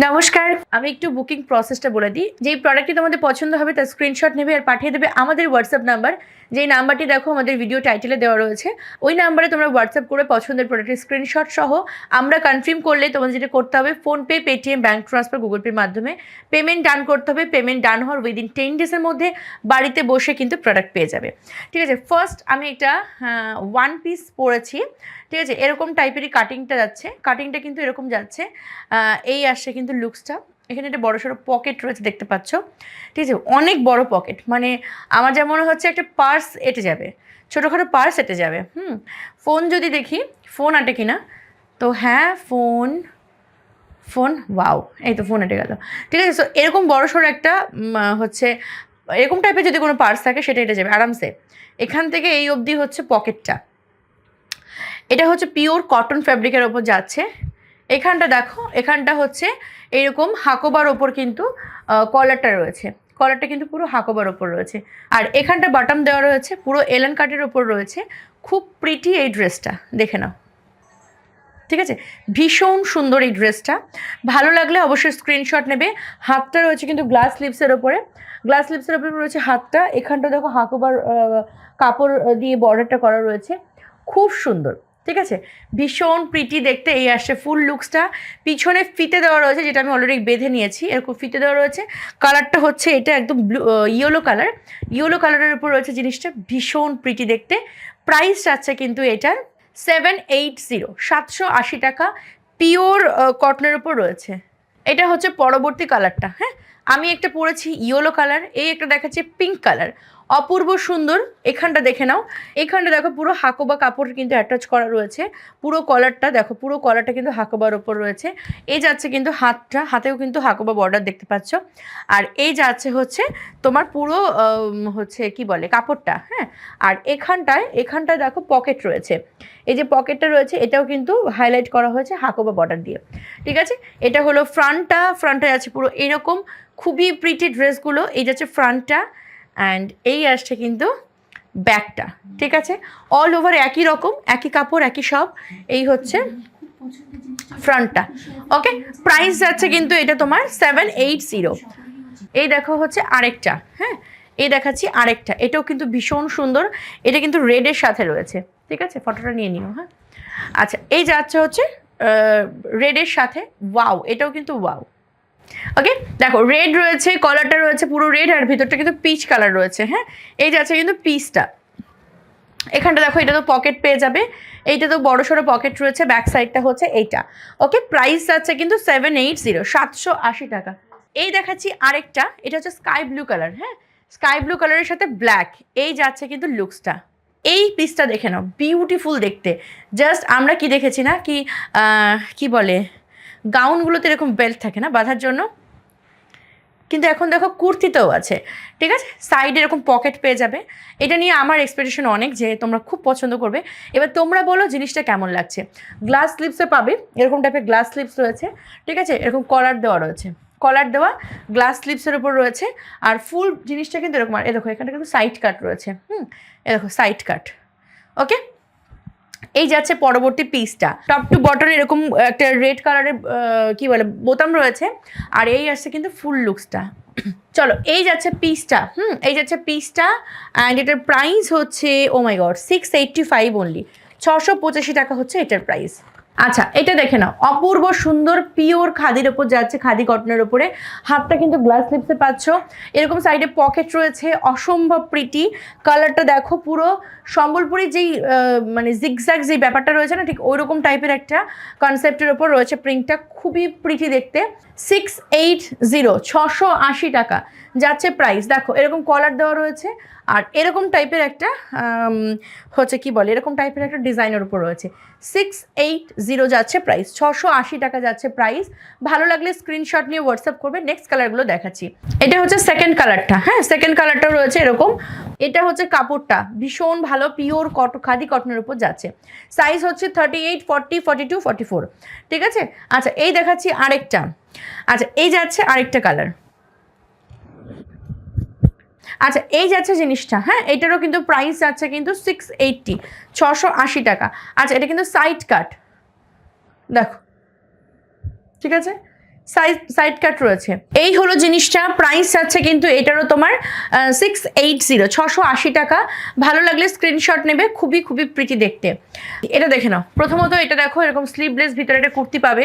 নমস্কার, আমি একটু বুকিং প্রসেসটা বলে দিই। যেই প্রোডাক্টটি তোমাদের পছন্দ হবে, তার স্ক্রিনশট নেবে আর পাঠিয়ে দেবে আমাদের হোয়াটসঅ্যাপ নাম্বার যেই নাম্বারটি দেখো, আমাদের ভিডিও টাইটেলে দেওয়া রয়েছে। ওই নাম্বারে তোমরা হোয়াটসঅ্যাপ করে পছন্দের প্রোডাক্টের স্ক্রিনশট সহ আমরা কনফার্ম করলে তোমাদের যেটা করতে হবে PhonePe Paytm bank transfer Google পের মাধ্যমে পেমেন্ট ডান করতে হবে। পেমেন্ট ডান হওয়ার উইদিন টেন ডেজের মধ্যে বাড়িতে বসে কিন্তু প্রোডাক্ট পেয়ে যাবে। ঠিক আছে ফার্স্ট আমি একটা ওয়ান পিস পরেছি। ঠিক আছে, এরকম টাইপেরই কাটিংটা যাচ্ছে। কাটিংটা কিন্তু এরকম যাচ্ছে। এই আসছে কিন্তু লুকসটা, এখানে একটা বড় সড়ো পকেট রয়েছে দেখতে পাচ্ছ। ঠিক আছে, অনেক বড় পকেট মানে আমার যা মনে হচ্ছে একটা পার্স এটে যাবে, ছোটোখাটো পার্স এটে যাবে, হুম। ফোন যদি দেখি, ফোন আটে কিনা? তো হ্যাঁ ফোন ফোন, ওয়াও, এই তো ফোন এটে গেল। ঠিক আছে সো এরকম বড় সড়ো একটা হচ্ছে, এরকম টাইপের যদি কোনো পার্স থাকে, সেটা এটে যাবে, আরামসে। এখান থেকে এই অবধি হচ্ছে পকেটটা। এটা হচ্ছে পিওর কটন ফ্যাব্রিকের ওপর যাচ্ছে। এখানটা দেখো, এখানটা হচ্ছে এরকম হাকোবার ওপর কিন্তু কলারটা রয়েছে। কলারটা কিন্তু পুরো হাকোবার ওপর রয়েছে। আর এখানটা বাটাম দেওয়া রয়েছে, পুরো এলান কাটের ওপর রয়েছে। খুব প্রিটি এই ড্রেসটা দেখে নাও। ঠিক আছে? ভীষণ সুন্দর এই ড্রেসটা ভালো লাগলে অবশ্যই স্ক্রিনশট নেবে। হাতটা রয়েছে কিন্তু গ্লাস লিপসের ওপরে। গ্লাস লিপসের ওপরে রয়েছে হাতটা। এখানটা দেখো হাকোবার কাপড় দিয়ে বর্ডারটা করা রয়েছে। খুব সুন্দর। ঠিক আছে? ভীষণ প্রিটি দেখতে এই আসছে ফুল লুকসটা পিছনে ফিতে দেওয়া রয়েছে, যেটা আমি অলরেডি বেঁধে নিয়েছি। এরকম ফিতে দেওয়া রয়েছে। কালারটা হচ্ছে এটা একদম ব্লু ইয়েলো কালার ইয়েলো কালারের উপর রয়েছে জিনিসটা, ভীষণ প্রিটি দেখতে। প্রাইস যাচ্ছে কিন্তু এটার সেভেন এইট জিরো সাতশো আশি টাকা। পিওর কটনের উপর রয়েছে। এটা হচ্ছে পরবর্তী কালারটা হ্যাঁ? আমি একটা পরেছি ইয়েলো কালার এই একটা দেখাচ্ছে পিঙ্ক কালার অপূর্ব সুন্দর, এখানটা দেখে নাও। এখানটা দেখো পুরো হাকোবা কাপড় কিন্তু অ্যাটাচ করা রয়েছে। পুরো কলারটা দেখো, পুরো কলারটা কিন্তু হাকোবার ওপর রয়েছে। এই যাচ্ছে কিন্তু হাতটা, হাতেও কিন্তু হাকোবা বর্ডার দেখতে পাচ্ছ। আর এই যাচ্ছে হচ্ছে তোমার পুরো হচ্ছে কি বলে, কাপড়টা হ্যাঁ? আর এখানটায় এখানটায় দেখো পকেট রয়েছে। এই যে পকেটটা রয়েছে, এটাও কিন্তু হাইলাইট করা হয়েছে হাকোবা বর্ডার দিয়ে। ঠিক আছে? এটা হলো ফ্রন্টটা ফ্রন্টে আছে পুরো এরকম খুবই প্রিটি ড্রেসগুলো এই যাচ্ছে ফ্রন্টটা অ্যান্ড এই আসছে কিন্তু ব্যাগটা, ঠিক আছে? অল ওভার একই রকম, একই কাপড়, একই সব, এই হচ্ছে ফ্রন্টটা। ওকে প্রাইস যাচ্ছে কিন্তু এটা তোমার সেভেন এইট জিরো এই দেখো হচ্ছে আরেকটা হ্যাঁ? এই দেখাচ্ছি আরেকটা, এটাও কিন্তু ভীষণ সুন্দর, এটা কিন্তু রেডের সাথে রয়েছে, ঠিক আছে? ফটোটা নিয়ে নিও হ্যাঁ? আচ্ছা এই যাচ্ছে হচ্ছে রেডের সাথে ওয়াও এটাও কিন্তু ওয়াও ওকে দেখো রেড রয়েছে কলারটা রয়েছে পুরো রেড আর ভিতরটা কিন্তু পিচ কালার রয়েছে হ্যাঁ? এই যাচ্ছে কিন্তু পিচটা এখানটা দেখো, এটা তো পকেট পেয়ে যাবে। এইটা তো বড় সড়ো পকেট রয়েছে ব্যাক সাইডটা হচ্ছে এইটা। ওকে প্রাইস যাচ্ছে কিন্তু সেভেন এইট জিরো সাতশো আশি টাকা। এই দেখাচ্ছি আরেকটা, এটা হচ্ছে স্কাই ব্লু কালার হ্যাঁ? স্কাই ব্লু কালারের সাথে ব্ল্যাক এই যাচ্ছে কিন্তু লুকসটা এই পিসটা দেখে নাও বিউটিফুল দেখতে। জাস্ট আমরা কি দেখেছি না? কি কি বলে? গাউনগুলোতে এরকম বেল্ট থাকে না বাঁধার জন্য? কিন্তু এখন দেখো কুর্তিতেও আছে, ঠিক আছে? সাইডে এরকম পকেট পেয়ে যাবে। এটা নিয়ে আমার এক্সপেকটেশন অনেক যে তোমরা খুব পছন্দ করবে। এবার তোমরা বলো জিনিসটা কেমন লাগছে। গ্লাস স্লিপসে পাবে, এরকম টাইপের গ্লাস স্লিপস রয়েছে, ঠিক আছে? এরকম কলার দেওয়া রয়েছে। কলার দেওয়া গ্লাস স্লিপসের উপর রয়েছে। আর ফুল জিনিসটা কিন্তু এরকম আর এ দেখো, এখানে কিন্তু সাইড কাট রয়েছে। হুম এ দেখো সাইড কাট ওকে এই যাচ্ছে পরবর্তী পিসটা টপ টু বটন এরকম একটা রেড কালারের কি বলে, বোতাম রয়েছে। আর এই আসছে কিন্তু ফুল লুকসটা চলো, এই যাচ্ছে পিসটা হুম, এই যাচ্ছে পিসটা অ্যান্ড এটার প্রাইস হচ্ছে ও my god six eighty five only ছশো পঁচাশি টাকা হচ্ছে এটার প্রাইস আচ্ছা এটা দেখে নাও। অপূর্ব সুন্দর পিওর খাদির ওপর যাচ্ছে, খাদি কটনের ওপরে। হাতটা কিন্তু গ্লাস লিপসে পাচ্ছ। এরকম সাইডে পকেট রয়েছে, অসম্ভব প্রিটি কালারটা দেখো পুরো সম্বলপুরি যেই মানে জিগজ্যাগ যেই ব্যাপারটা রয়েছে না, ঠিক ওই রকম টাইপের একটা কনসেপ্টের ওপর রয়েছে প্রিন্টটা খুবই প্রিটি দেখতে। সিক্স এইট জিরো ছশো আশি টাকা। যাচ্ছে প্রাইস দেখো, এরকম কলার দেওয়া রয়েছে আর এরকম টাইপের একটা হচ্ছে কি বলে, এরকম টাইপের একটা ডিজাইনের উপর রয়েছে। সিক্স এইট জিরো যাচ্ছে প্রাইস ছশো আশি টাকা যাচ্ছে প্রাইস ভালো লাগলে স্ক্রিনশট নিয়ে হোয়াটসঅ্যাপ করবে নেক্সট কালারগুলো দেখাচ্ছি। এটা হচ্ছে সেকেন্ড কালারটা হ্যাঁ সেকেন্ড কালারটাও রয়েছে এরকম। এটা হচ্ছে কাপড়টা, ভীষণ ভালো পিওর কট খাদি কটনের উপর যাচ্ছে। সাইজ হচ্ছে thirty eight forty forty two forty four ঠিক আছে? আচ্ছা এই দেখাচ্ছি আরেকটা। আচ্ছা এই যাচ্ছে আরেকটা কালার আচ্ছা এই যাচ্ছে জিনিসটা হ্যাঁ এটারও কিন্তু প্রাইস যাচ্ছে কিন্তু সিক্স এইটটি ছশো আশি টাকা। আচ্ছা এটা কিন্তু সাইড কাট দেখো, ঠিক আছে? সাইড সাইড কাট রয়েছে। এই হলো জিনিসটা প্রাইস আছে কিন্তু এটারও তোমার সিক্স এইট জিরো ছশো আশি টাকা। ভালো লাগলে স্ক্রিনশট নেবে, খুবই খুবই প্রীতি দেখতে। এটা দেখে নাও। প্রথমত এটা দেখো, এরকম স্লিভলেস ভিতরে একটা কুর্তি পাবে।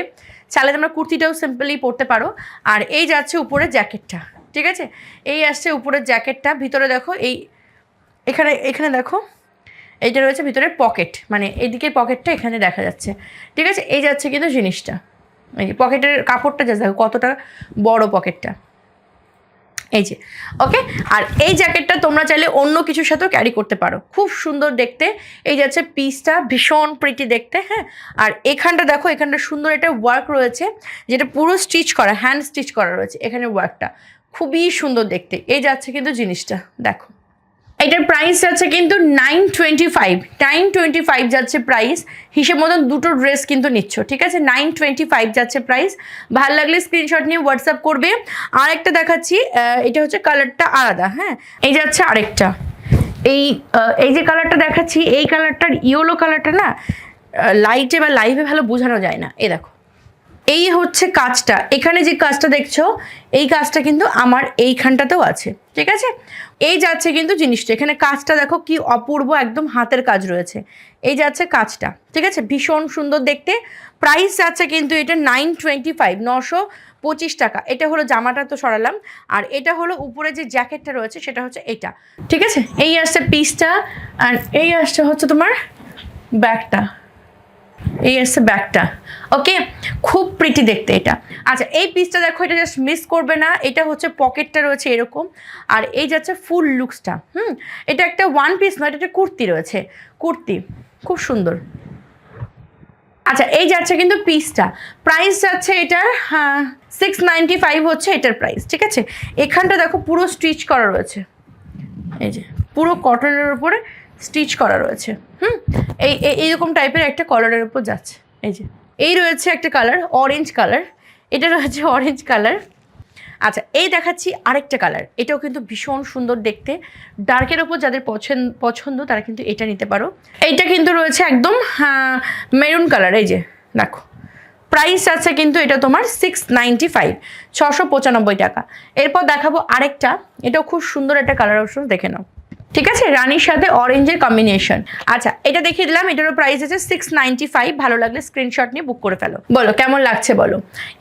চাইলে তোমরা কুর্তিটাও সিম্পলি পরতে পারো। আর এই যাচ্ছে উপরে জ্যাকেটটা ঠিক আছে? এই আসছে উপরের জ্যাকেটটা, ভিতরে দেখো এই, এখানে এখানে দেখো, এইটা রয়েছে ভিতরে পকেট মানে এইদিকের পকেটটা এখানে দেখা যাচ্ছে। ঠিক আছে? এই যাচ্ছে কিন্তু জিনিসটা। এই পকেটের কাপড়টা যা দেখো, কতটা বড় পকেটটা। এই যে ওকে আর এই জ্যাকেটটা তোমরা চাইলে অন্য কিছুর সাথেও ক্যারি করতে পারো। খুব সুন্দর দেখতে। এই যাচ্ছে পিসটা ভীষণ প্রিটি দেখতে হ্যাঁ? আর এখানটা দেখো, এখানটা সুন্দর একটা ওয়ার্ক রয়েছে, যেটা পুরো স্টিচ করা হ্যান্ড স্টিচ করা রয়েছে, এখানে ওয়ার্কটা খুবই সুন্দর দেখতে। এই যাচ্ছে কিন্তু জিনিসটা, দেখো। এটার প্রাইস যাচ্ছে কিন্তু nine twenty five nine twenty five যাচ্ছে প্রাইস হিসেব মতন দুটো ড্রেস কিন্তু নিচ্ছ, ঠিক আছে? নাইন টোয়েন্টি ফাইভ যাচ্ছে প্রাইস ভালো লাগলে স্ক্রিনশট নিয়ে হোয়াটসঅ্যাপ করবে। আর একটা দেখাচ্ছি এটা হচ্ছে কালারটা আলাদা হ্যাঁ? এই যাচ্ছে আরেকটা। এই এই যে কালারটা দেখাচ্ছি, এই কালারটার ইয়েলো কালারটা না লাইটে বা লাইভে ভালো বোঝানো যায় না। এ দেখো। এই হচ্ছে কাজটা। এখানে যে কাজটা দেখছ, এই কাজটা কিন্তু আমার এইখানটাতেও আছে, ঠিক আছে? এই যাচ্ছে কিন্তু জিনিসটা। এখানে কাজটা দেখো কি অপূর্ব, একদম হাতের কাজ রয়েছে। এই যাচ্ছে কাজটা, ঠিক আছে? ভীষণ সুন্দর দেখতে। প্রাইস যাচ্ছে কিন্তু এটা নাইন টোয়েন্টি ফাইভ, নশো পঁচিশ টাকা। এটা হলো জামাটা তো সরালাম। আর এটা হলো উপরে যে জ্যাকেটটা রয়েছে, সেটা হচ্ছে এটা, ঠিক আছে? এই আসছে পিসটা আর এই আসছে হচ্ছে তোমার ব্যাগটা। এই আসছে ব্যাগটা। ওকে খুব প্রিটি দেখতে এটা। আচ্ছা এই পিসটা দেখো, এটা জাস্ট মিস করবে না। এটা হচ্ছে পকেটটা রয়েছে এরকম। আর এই যাচ্ছে ফুল লুকসটা হুম? এটা একটা ওয়ান পিস নয়, এটা একটা কুর্তি রয়েছে। কুর্তি, খুব সুন্দর। আচ্ছা এই যাচ্ছে কিন্তু পিসটা প্রাইস যাচ্ছে এটার সিক্স নাইনটি ফাইভ হচ্ছে এটার প্রাইস ঠিক আছে? এখানটা দেখো পুরো স্টিচ করা রয়েছে। এই যে, পুরো কটনের উপরে স্টিচ করা রয়েছে। হুম? এই, এই- এইরকম টাইপের একটা কালারের উপর যাচ্ছে। এই যে, এই রয়েছে একটা কালার অরেঞ্জ কালার এটা রয়েছে অরেঞ্জ কালার আচ্ছা এই দেখাচ্ছি আরেকটা কালার এটাও কিন্তু ভীষণ সুন্দর দেখতে। ডার্কের ওপর যাদের পছন্দ পছন্দ, তারা কিন্তু এটা নিতে পারো। এইটা কিন্তু রয়েছে একদম মেরুন কালার এই যে, দেখো। প্রাইস আছে কিন্তু এটা তোমার সিক্স নাইনটি ফাইভ ছশো পঁচানব্বই টাকা। এরপর দেখাবো আরেকটা। এটাও খুব সুন্দর একটা কালার অপশন দেখে নাও। ঠিক আছে? রানীর সাথে অরেঞ্জের কম্বিনেশন আচ্ছা এটা দেখিয়ে দিলাম, এটারও প্রাইস আছে সিক্স নাইনটি ফাইভ ভালো লাগলে স্ক্রিনশট নিয়ে বুক করে ফেলো। বলো, কেমন লাগছে বলো?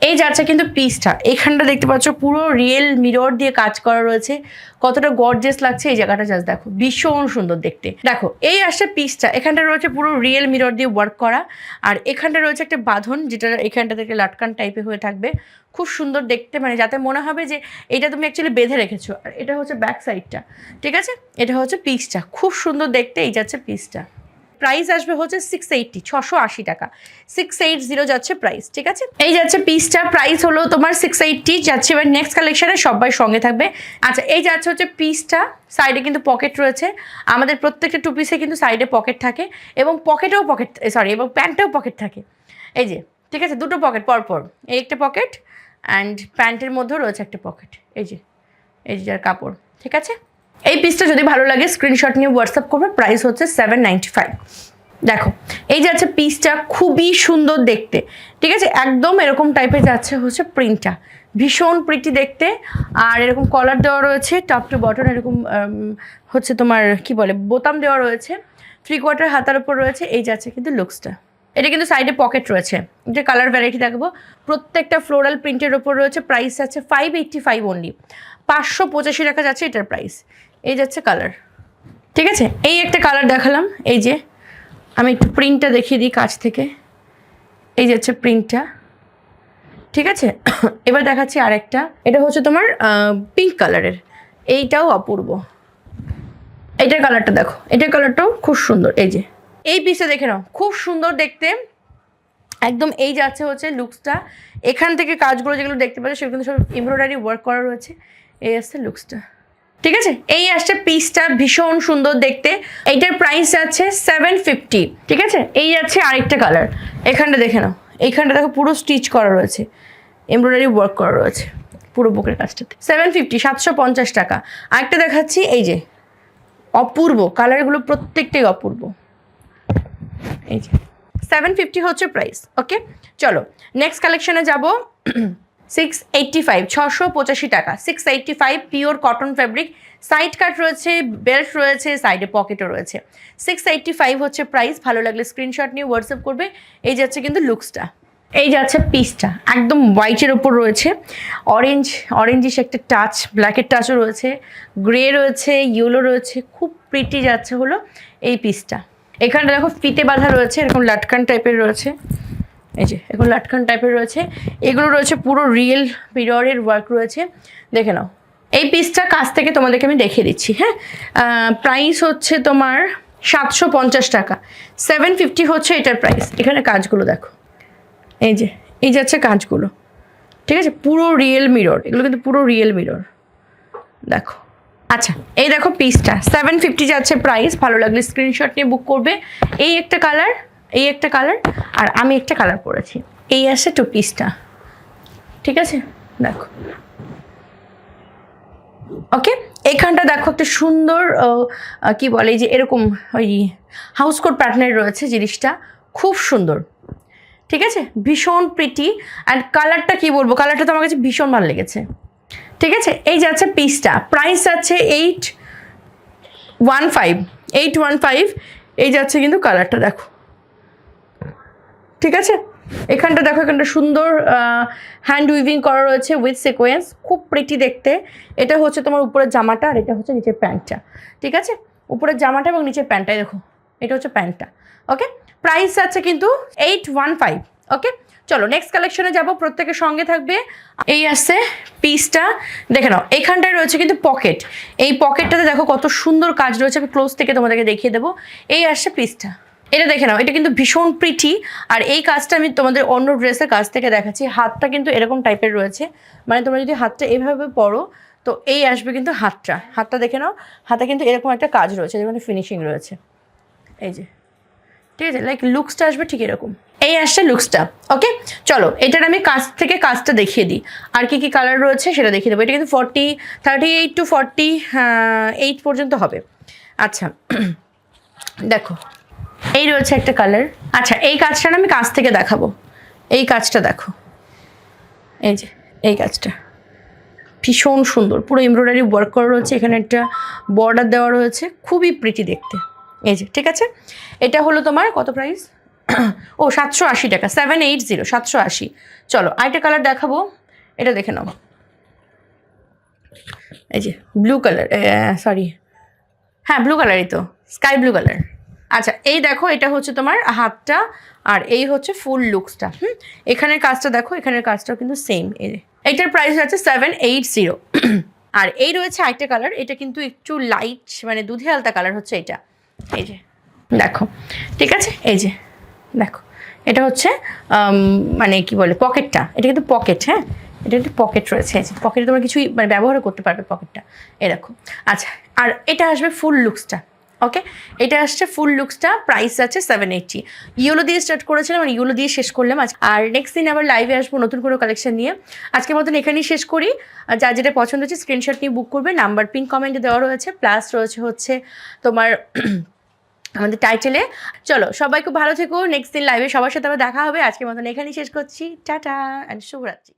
এই যাচ্ছে কিন্তু পিসটা এখানটা দেখতে পাচ্ছ, পুরো রিয়েল মিরর দিয়ে কাজ করা রয়েছে। কতটা গর্জেস লাগছে এই জায়গাটা জাস্ট দেখো, ভীষণ সুন্দর দেখতে। দেখো, এই আসছে পিসটা এখানটা রয়েছে পুরো রিয়েল মিরর দিয়ে ওয়ার্ক করা, আর এখানটা রয়েছে একটা বাঁধন, যেটা এখানটা থেকে লাটকান টাইপে হয়ে থাকবে। খুব সুন্দর দেখতে মানে যাতে মনে হবে যে এটা তুমি অ্যাকচুয়ালি বেঁধে রেখেছো, আর এটা হচ্ছে ব্যাক সাইডটা ঠিক আছে? এটা হচ্ছে পিসটা খুব সুন্দর দেখতে, এই যাচ্ছে পিসটা প্রাইস আসবে হচ্ছে সিক্স এইটটি ছশো আশি টাকা। সিক্স এইট জিরো যাচ্ছে প্রাইস ঠিক আছে? এই যাচ্ছে পিসটা প্রাইস হলো তোমার সিক্স এইটটি যাচ্ছে এবার নেক্সট কালেকশানে সবাই সঙ্গে থাকবে। আচ্ছা এই যাচ্ছে হচ্ছে পিসটা সাইডে কিন্তু পকেট রয়েছে। আমাদের প্রত্যেকটা টু পিসে কিন্তু সাইডে পকেট থাকে এবং পকেটেও পকেট সরি এবং প্যান্টেও পকেট থাকে। এই যে, ঠিক আছে? দুটো পকেট পরপর, এই একটা পকেট অ্যান্ড প্যান্টের মধ্যেও রয়েছে একটা পকেট এই যে এই যে যার কাপড়, ঠিক আছে? এই পিসটা যদি ভালো লাগে স্ক্রিনশট নিয়ে হোয়াটসঅ্যাপ করবে প্রাইস হচ্ছে সেভেন নাইনটি ফাইভ দেখো, এই যাচ্ছে পিসটা খুবই সুন্দর দেখতে, ঠিক আছে? একদম এরকম টাইপের যাচ্ছে হচ্ছে প্রিন্টটা ভীষণ প্রিটি দেখতে, আর এরকম কলার দেওয়া রয়েছে টপ টু বটন এরকম হচ্ছে তোমার, কি বলে, বোতাম দেওয়া রয়েছে থ্রি কোয়ার্টার হাতার উপর রয়েছে, এই যাচ্ছে কিন্তু লুকসটা এটা কিন্তু সাইডে পকেট রয়েছে। এটা কালার ভ্যারাইটি দেখব প্রত্যেকটা ফ্লোরাল প্রিন্টের ওপর রয়েছে প্রাইস আছে ফাইভ এইট্টি ফাইভ অনলি পাঁচশো পঁচাশি টাকা যাচ্ছে এটার প্রাইস এই যাচ্ছে কালার ঠিক আছে? এই একটা কালার দেখালাম। এই যে, আমি একটু প্রিন্টটা দেখিয়ে দিই কাছ থেকে। এই যাচ্ছে প্রিন্টটা ঠিক আছে? এবার দেখাচ্ছি আরেকটা। এটা হচ্ছে তোমার পিঙ্ক কালারের এইটাও অপূর্ব। এইটার কালারটা দেখো। এটার কালারটাও খুব সুন্দর। এই যে। এই পিসে দেখে নাও। খুব সুন্দর দেখতে। একদম এই যাচ্ছে হচ্ছে লুকসটা এখান থেকে কাজগুলো যেগুলো দেখতে পাচ্ছ, সেগুলো কিন্তু সব এমব্রয়ডারি ওয়ার্ক করা রয়েছে। এই আসছে লুকসটা ঠিক আছে? এই আসছে পিসটা ভীষণ সুন্দর দেখতে। এইটার প্রাইস আছে সেভেন ফিফটি ঠিক আছে? এই যাচ্ছে আরেকটা কালার এখানটা দেখে নাও। এইখানটা দেখো পুরো স্টিচ করা রয়েছে। এমব্রয়ডারি ওয়ার্ক করা রয়েছে। পুরো বুকের কাজটাতে। সেভেন ফিফটি সাতশো পঞ্চাশ টাকা। আরেকটা দেখাচ্ছি, এই যে। অপূর্ব। কালারগুলো প্রত্যেকটাই অপূর্ব। এই যে। সেভেন ফিফটি হচ্ছে প্রাইস ওকে চলো নেক্সট কালেকশনে যাব। সিক্স এইট্টি ফাইভ ছশো পঁচাশি টাকা। Six eighty five pure cotton fabric side cut রয়েছে বেল্ট রয়েছে সাইডে পকেটও রয়েছে। সিক্স এইট্টি ফাইভ হচ্ছে প্রাইস ভালো লাগলে স্ক্রিনশট নিয়ে হোয়াটসঅ্যাপ করবে। এই যাচ্ছে কিন্তু লুকসটা এই যাচ্ছে পিসটা একদম হোয়াইটের ওপর রয়েছে। অরেঞ্জ অরেঞ্জিস একটা টাচ ব্ল্যাকের টাচও রয়েছে। গ্রে রয়েছে ইয়েলো রয়েছে, খুব প্রিটি যাচ্ছে হলো এই পিসটা এখানটা দেখো ফিতে বাঁধা রয়েছে, এরকম লাটকান টাইপের রয়েছে। এই যে এগুলো লাটকান টাইপের রয়েছে। এগুলো রয়েছে পুরো রিয়েল পিরিয়ডের ওয়ার্ক রয়েছে। দেখে নাও। এই পিসটা কাছ থেকে তোমাদেরকে আমি দেখিয়ে দিচ্ছি হ্যাঁ? প্রাইস হচ্ছে তোমার সাতশো পঞ্চাশ টাকা। সেভেন ফিফটি হচ্ছে এটার প্রাইস এখানে কাজগুলো দেখো। এই যে, এই যাচ্ছে কাজগুলো। ঠিক আছে? পুরো রিয়েল মিরর এগুলো কিন্তু পুরো রিয়েল মিরর দেখো। আচ্ছা এই দেখো পিসটা সেভেন ফিফটি যাচ্ছে প্রাইস ভালো লাগলে স্ক্রিনশট নিয়ে বুক করবে। এই একটা কালার এই একটা কালার আর আমি একটা কালার পরেছি। এই আসছে টু পিসটা ঠিক আছে? দেখো। ওকে এইখানটা দেখো একটা সুন্দর কি বলে যে এরকম ওই হাউস কোট প্যাটার্নের রয়েছে জিনিসটা। খুব সুন্দর। ঠিক আছে? ভীষণ প্রিটি অ্যান্ড কালারটা কি বলব? কালারটা তো আমার কাছে ভীষণ ভালো লেগেছে। ঠিক আছে? এই যাচ্ছে পিসটা প্রাইস আছে eight one five eight one five এই যাচ্ছে কিন্তু কালারটা দেখো। ঠিক আছে? এখানটা দেখো, এখানটা সুন্দর হ্যান্ড উইভিং করা রয়েছে উইথ সিকোয়েন্স খুব প্রিটি দেখতে। এটা হচ্ছে তোমার উপরের জামাটা আর এটা হচ্ছে নিচের প্যান্টটা। ঠিক আছে? উপরের জামাটা এবং নিচের প্যান্টটাই দেখো, এটা হচ্ছে প্যান্টটা। ওকে? প্রাইস আছে কিন্তু এইট ওয়ান ফাইভ ওকে? চলো নেক্সট কালেকশনে যাব, প্রত্যেকের সঙ্গে থাকবে। এই আসছে পিসটা দেখে নাও, এখানটায় রয়েছে কিন্তু পকেট এই পকেটটাতে দেখো কত সুন্দর কাজ রয়েছে, আমি ক্লোজ থেকে তোমাদেরকে দেখিয়ে দেবো। এই আসছে পিসটা এটা দেখে নাও, এটা কিন্তু ভীষণ প্রিটি আর এই কাজটা আমি তোমাদের অন্য ড্রেসের কাছ থেকে দেখাচ্ছি। হাতটা কিন্তু এরকম টাইপের রয়েছে। মানে তোমরা যদি হাতটা এভাবে পরো, তো এই আসবে কিন্তু হাতটা। হাতটা দেখে নাও, হাতে কিন্তু এরকম একটা কাজ রয়েছে যেখানে ফিনিশিং রয়েছে। এই যে, ঠিক আছে? লাইক লুকসটা আসবে ঠিক এরকম। এই আসছে লুকসটা ওকে চলো, এটার আমি কাজ থেকে কাজটা দেখিয়ে দিই। আর কি কি কালার রয়েছে সেটা দেখিয়ে দেবো। এটা কিন্তু forty thirty eight to forty eight পর্যন্ত হবে। আচ্ছা দেখো। এই রয়েছে একটা কালার আচ্ছা এই কাজটা আমি কাজ থেকে দেখাবো। এই কাজটা দেখো। এই যে, এই কাজটা। ভীষণ সুন্দর। পুরো এমব্রয়ডারি ওয়ার্ক করা রয়েছে। এখানে একটা বর্ডার দেওয়া রয়েছে। খুবই প্রিটি দেখতে। এই যে, ঠিক আছে? এটা হলো তোমার কত প্রাইস ও, সাতশো আশি টাকা। সেভেন এইট জিরো সাতশো আশি। চলো, আরেকটা কালার দেখাবো। এটা দেখে নাও। এই যে ব্লু কালার সরি হ্যাঁ ব্লু কালারই তো। স্কাই ব্লু কালার আচ্ছা এই দেখো, এটা হচ্ছে তোমার হাতটা আর এই হচ্ছে ফুল লুকসটা হুম? এখানের কাজটা দেখো, এখানের কাজটাও কিন্তু সেম এই যে। এইটার প্রাইস আছে সেভেন এইট জিরো আর এই রয়েছে আরেকটা কালার এটা কিন্তু একটু লাইট মানে দুধে আলতা কালার হচ্ছে এটা। এই যে, দেখো, ঠিক আছে? এই যে, দেখো, এটা হচ্ছে মানে কি বলে পকেটটা এটা কিন্তু পকেট হ্যাঁ? এটা কিন্তু পকেট রয়েছে, এই যে পকেটে তোমরা কিছুই মানে ব্যবহারও করতে পারবে পকেটটা এরকম আচ্ছা আর এটা আসবে ফুল লুকসটা ওকে এটা আসছে ফুল লুকসটা প্রাইস আছে সেভেন এইটটি ইউলো দিয়ে স্টার্ট করেছিলাম আর ইউলো দিয়ে শেষ করলাম আজ আর নেক্সট দিন আবার লাইভে আসব নতুন কোনো কালেকশন নিয়ে। আজকের মতন এখানেই শেষ করি। আর যার যেটা পছন্দ হচ্ছে স্ক্রিনশট নিয়ে বুক করবে নাম্বার পিন কমেন্টে দেওয়া রয়েছে প্লাস রয়েছে হচ্ছে তোমার আমাদের টাইটেলে চলো, সবাই খুব ভালো থেকো নেক্সট দিন লাইভে সবার সাথে আবার দেখা হবে। আজকের মতন এখানেই শেষ করছি। টাটা অ্যান্ড শুভরাত্রি।